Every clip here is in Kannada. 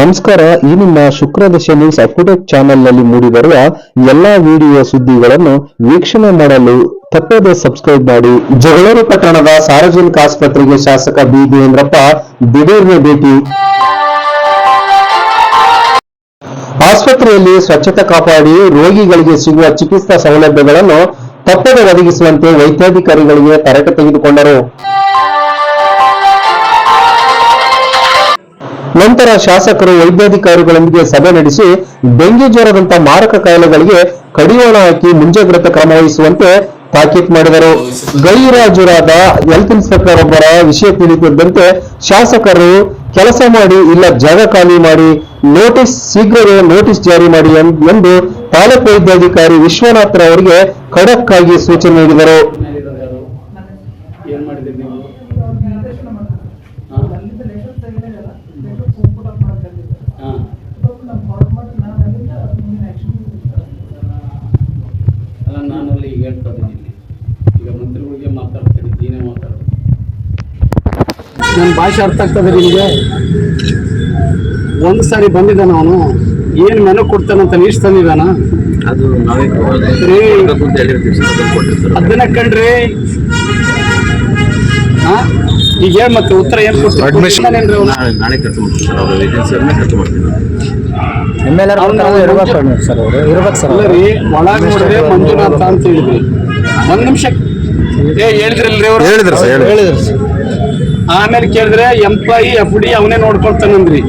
ನಮಸ್ಕಾರ, ಈ ನಿಮ್ಮ ಶುಕ್ರದಶ ನ್ಯೂಸ್ ಅಪ್ಡೇಟ್ ಚಾನೆಲ್ನಲ್ಲಿ ಮೂಡಿಬರುವ ಎಲ್ಲಾ ವಿಡಿಯೋ ಸುದ್ದಿಗಳನ್ನು ವೀಕ್ಷಣೆ ಮಾಡಲು ತಪ್ಪದೆ ಸಬ್ಸ್ಕ್ರೈಬ್ ಮಾಡಿ. ಜಗಳೂರು ಪಟ್ಟಣದ ಸಾರ್ವಜನಿಕ ಆಸ್ಪತ್ರೆಗೆ ಶಾಸಕ ಬಿ. ದೇವೇಂದ್ರಪ್ಪ ದಿಢೀರ್ನ ಭೇಟಿ. ಆಸ್ಪತ್ರೆಯಲ್ಲಿ ಸ್ವಚ್ಛತೆ ಕಾಪಾಡಿ ರೋಗಿಗಳಿಗೆ ಸಿಗುವ ಚಿಕಿತ್ಸಾ ಸೌಲಭ್ಯಗಳನ್ನು ತಪ್ಪದೆ ಒದಗಿಸುವಂತೆ ವೈದ್ಯಾಧಿಕಾರಿಗಳಿಗೆ ತರಟೆ ತೆಗೆದುಕೊಂಡರು. ನಂತರ ಶಾಸಕರು ವೈದ್ಯಾಧಿಕಾರಿಗಳೊಂದಿಗೆ ಸಭೆ ನಡೆಸಿ ಡೆಂಗಿ ಜ್ವರದಂತ ಮಾರಕ ಕಾಯಿಲೆಗಳಿಗೆ ಕಡಿವಾಣ ಹಾಕಿ ಮುಂಜಾಗ್ರತಾ ಕ್ರಮ ವಹಿಸುವಂತೆ ತಾಕೀತ್ ಮಾಡಿದರು. ಗೈರಾಜರಾದ ಹೆಲ್ತ್ ಇನ್ಸ್ಪೆಕ್ಟರ್ ಒಬ್ಬರ ವಿಷಯ ತಿಳಿದಂತೆ ಶಾಸಕರು ಕೆಲಸ ಮಾಡಿ ಇಲ್ಲ ಜಾಗ ಖಾಲಿ ಮಾಡಿ ನೋಟಿಸ್ ಶೀಘ್ರವೇ ನೋಟಿಸ್ ಜಾರಿ ಮಾಡಿ ಎಂದು ತಾಲೂಕು ವೈದ್ಯಾಧಿಕಾರಿ ವಿಶ್ವನಾಥ್ ಅವರಿಗೆ ಖಡಕ್ ಆಗಿ ಸೂಚನೆ ನೀಡಿದರು. ಹಾ. ಅಲ್ಲ ನಾನು ಅಲ್ಲಿ ಈಗ ಹೇಳ್ತಾ ಇದ್ದೀನಿ ಈಗ ಮಂತ್ರಿಗಳಿಗೆ ಮಾತಾಡ್ತೀನಿ ನೀನೇ ಮಾತಾಡೋದು ನನ್ನ ಭಾಷೆ ಅರ್ಥ ಆಗ್ತದೆ ನಿಮಗೆ? ಒಂದು ಸಾರಿ ಬಂದಿದ್ದಾನ ಅವನು ಏನು ಮೆನು ಕೊಡ್ತಾನಂತ ಲೀಸ್ಟ್ ತಂದಿದ್ದಾನ ಅದು ನಾವೇ ಅದನ್ನ ಕಂಡ್ರಿ ಹಾ ಈಗ ಏನ್ ಮತ್ತೆ ಉತ್ತರ ಏನ್ ಕೊಡ್ತೀರಿ? ಅಡ್ಮಿಷನ್? ನಾಳೆ ಖರ್ಚು ಮಾಡ್ತೀನಿ ಸರ್ ಅವ್ರ ಖರ್ಚು ಮಾಡ್ತೀನಿ ಅವ್ನು ಅಲ್ಲ ರೀ ಒಳಗ್ ನೋಡಿದ್ರೆ ಮಂಜುನಾಥ ಅಂತ ಹೇಳಿದ್ರಿ. ಒಂದ್ ನಿಮಿಷ. ಏ ಹೇಳಿದ್ರಲ್ರಿ ಅವ್ರು? ಹೇಳಿದ್ರು ಸರ್, ಹೇಳಿದ್ರು. ಆಮೇಲೆ ಕೇಳಿದ್ರೆ ಎಂಪ್ಲಾಯಿ ಎಫ್ ಡಿ ಅವನೇ ನೋಡ್ಕೊಳ್ತಾನಂದ್ರಿ.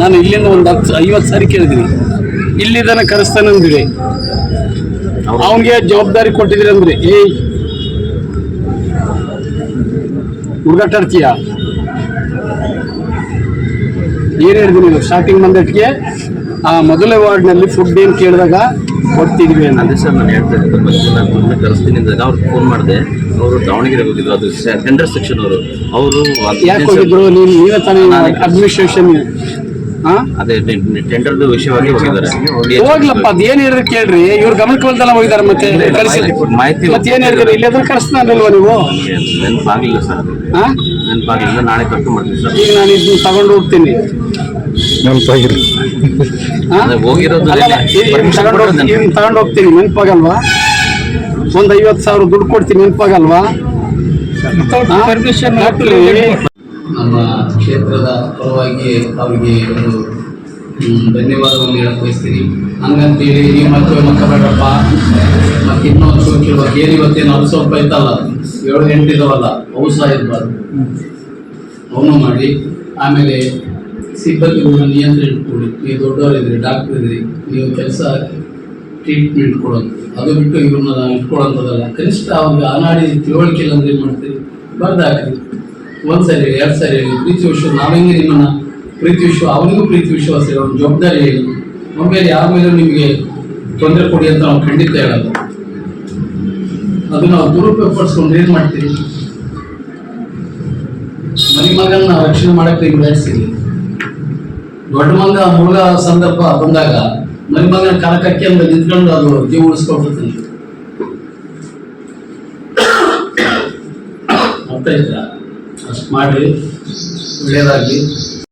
ನಾನು ಇಲ್ಲಿಂದ ಒಂದ್ ಹತ್ತು ಐವತ್ತು ಸಾರಿ ಕೇಳಿದ್ರಿ ಇಲ್ಲಿದನ ಕರೆಸ್ತಾನಂದ್ರಿ. ಅವನಿಗೆ ಜವಾಬ್ದಾರಿ ಕೊಟ್ಟಿದ್ರಿ ಅಂದ್ರಿ ಏಯ್ ಹುಡುಗಾಟಾಡ್ತೀಯ ಏನ್ ಹೇಳಿದ್ವಿ ನೀವು ಸ್ಟಾರ್ಟಿಂಗ್ ಬಂದಟ್ಟಿಗೆ ಆ ಮೊದಲೇ ವಾರ್ಡ್ನಲ್ಲಿ ಫುಡ್ ಏನು ಕೇಳಿದಾಗ ಕೊಡ್ತಿದ್ವಿ ಅನ್ನೋದು ಅದೇ ಸರ್ ನಾನು ಹೇಳ್ತಾ ಇದ್ದೆ ಬಗ್ಗೆ ನಾನು ಮೊನ್ನೆ ಕರೆಸ್ತೀನಿ ಅಂದಾಗ ಅವ್ರಿಗೆ ಫೋನ್ ಮಾಡಿದೆ. ಅವರು ದಾವಣಗೆರೆ ಹೋಗಿದ್ರು ಅದು ಟೆಂಡರ್ ಸೆಕ್ಷನ್ ಅವರು. ಅವರು ಯಾಕೆ ಹೋಗಿದ್ರು? ನೀವು ನೀವೇ ತಾನೇ ಅಡ್ಮಿನಿಸ್ಟ್ರೇಷನ್ ಅದೇ ಟೆಂಡರ್ದು ವಿಷಯವಾಗಿ ಹೋಗಿದ್ದಾರೆ. ಹೋಗ್ಲಪ್ಪ ಅದೇನ್ ಹೇಳಿದ್ರೆ ಕೇಳ್ರಿ. ಇವ್ರ ಗಮನಕ್ಕೆ ಬಂದಲ್ಲ ಹೋಗಿದಾರೆ ಮತ್ತೆ ಕಳಿಸಿ. ಮಾಹಿತಿ ಮತ್ತೆ ಏನ್ ಹೇಳಿದ್ರೆ? ಇಲ್ಲಿ ಅದ್ರ ಕಳಿಸ್ತಾನಲ್ವಾ ನೀವು? ನೆನಪಾಗಿಲ್ಲ ಸರ್. ನೆನಪಾಗಿಲ್ಲ ನಾಳೆ ಖರ್ಚು ಮಾಡ್ತೀನಿ ಸರ್. ಈಗ ನಾನು ಇದನ್ನ ತಗೊಂಡು ಹೋಗ್ತೀನಿ. ಹಾ? ಅದೇ ಹೋಗಿರೋದು ತಗೊಂಡು ಹೋಗ್ತೀನಿ ನೆನಪಾಗಲ್ವಾ? ಒಂದ್ ಐವತ್ತು ಸಾವಿರ ದುಡ್ಡು ಕೊಡ್ತೀನಿ ನೆನಪಾಗಲ್ವಾ? ಪರ್ಮಿಷನ್ ನಮ್ಮ ಕ್ಷೇತ್ರದ ಪರವಾಗಿ ಅವರಿಗೆ ಒಂದು ಧನ್ಯವಾದವನ್ನು ಹೇಳಕ್ಕೆ ಬಯಸ್ತೀನಿ ಹಂಗಂತೇಳಿ ನೀವು ಮತ್ತೆ ಮಕ್ಕಬೇಡಪ್ಪ. ಮತ್ತೆ ಇನ್ನೊಂದು ಸೋಕಿರುವ ಬಗ್ಗೆ ಏನು ಇವತ್ತೇನು ಸ್ವಲ್ಪ ಐತಲ್ಲ? ಏಳು ಎಂಟು ಇದಾವಲ್ಲ ಅವು ಸಹ ಇರಬಾರ್ದು ಅವನು ಮಾಡಿ. ಆಮೇಲೆ ಸಿಬ್ಬಂದಿಗಳನ್ನ ನಿಯಂತ್ರಣ ಇಟ್ಕೊಳ್ಳಿ ನೀವು ದೊಡ್ಡವರಿದ್ರಿ ಡಾಕ್ಟರ್ ಇದ್ರಿ, ನೀವು ಕೆಲಸ ಟ್ರೀಟ್ಮೆಂಟ್ ಕೊಡೋದು. ಅದು ಬಿಟ್ಟು ಇವ್ರನ್ನ ಇಟ್ಕೊಳ್ಳೋಂಥದ್ದಲ್ಲ. ಕನಿಷ್ಠ ಅವ್ರಿಗೆ ಅನಾಡಿ ತಿಳುವಳಿಕೆ ಇಲ್ಲ ಅಂದ್ರೆ ಏನು ಮಾಡ್ತೀರಿ? ಬರ್ದು ಹಾಕ್ರಿ ಒಂದು ಸರಿ, ಎರಡು ಸರಿ ಹೇಳಿ. ಪ್ರೀತಿ ವಿಶ್ವ ಹೆಂಗೆ ನಿಮ್ಮನ್ನ ಪ್ರೀತಿ ವಿಶ್ವ ಅವನಿಗೂ ಪ್ರೀತಿ ವಿಶ್ವಾಸ ಇರೋ ಒಂದು ಜವಾಬ್ದಾರಿ ಹೇಳಿ. ಒಮ್ಮೆಲೆ ಯಾರ ಮೇಲೂ ನಿಮಗೆ ತೊಂದರೆ ಕೊಡಿ ಅಂತ ನಾವು ಖಂಡಿತ ಹೇಳಲ್ಲ. ಅದನ್ನ ನಾವು ದುರುಪಯೋಗ ಪಡಿಸ್ಕೊಂಡು ಏನು ಮಾಡ್ತೀವಿ ಮನೆ ಮಗನ ರಕ್ಷಣೆ ಮಾಡಕ್ಕೆ ನಿಮ್ಗೆ ಬಯಸ್ತೀರಿ ದೊಡ್ಡ ಮಗ ಮುಳುಗ ಸಂದರ್ಭ ಬಂದಾಗ ಮನೆ ಮಗನ ಕರಕಕ್ಕೆ ಅಂತ ನಿಂತ್ಕೊಂಡು ಅದು ಜೀವ ಉಳಿಸ್ಕೊಂಡ್ಬಿಡ್ತೀನಿ ಅರ್ಥ ಆಯ್ತಾ? ಅಷ್ಟು ಮಾಡಿ ಒಳ್ಳೇದಾಗಲಿ.